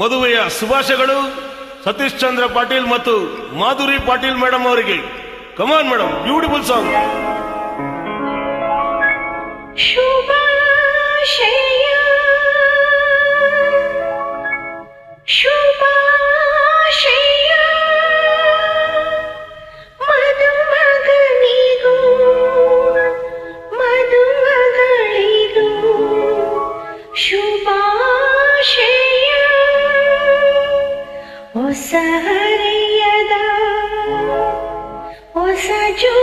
ಮದುವೆಯ ಶುಭಾಶಯಗಳು ಸತೀಶ್ ಚಂದ್ರ ಪಾಟೀಲ್ ಮತ್ತು ಮಾಧುರಿ ಪಾಟೀಲ್ ಮೇಡಮ್ ಅವರಿಗೆ. Come on madam beautiful song ಶುಭಾಶಯ. ಹೊಸ ಹರೆಯದ ಹೊಸ ಜೋ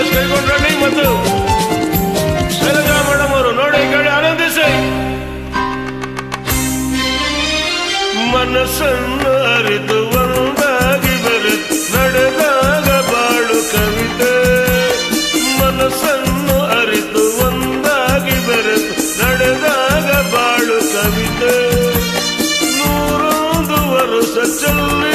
ಸುರೇಶ್ ಕೈಗೊಂಡ್ ರನ್ನಿಂಗ್ ಮತ್ತು ಶೈಲಜಾ ಮೇಡಮ್ ಅವರು ನೋಡಿ ಕೇಳಿ ಆನಂದಿಸಿ ಮನಸ್ಸನ್ನರಿತು ಒಂದಾಗಿ ಬರು ನಡೆದಾಗ ಬಾಳು ಕಂತೆ ಮನಸ್ಸನ್ನು ಅರಿತು ಒಂದಾಗಿ ಬರೆತು ನಡೆದಾಗ ಬಾಳು ಕವಿತೆ ನೂರೊಂದು ವರುಷ ಚಲ್ಲಿ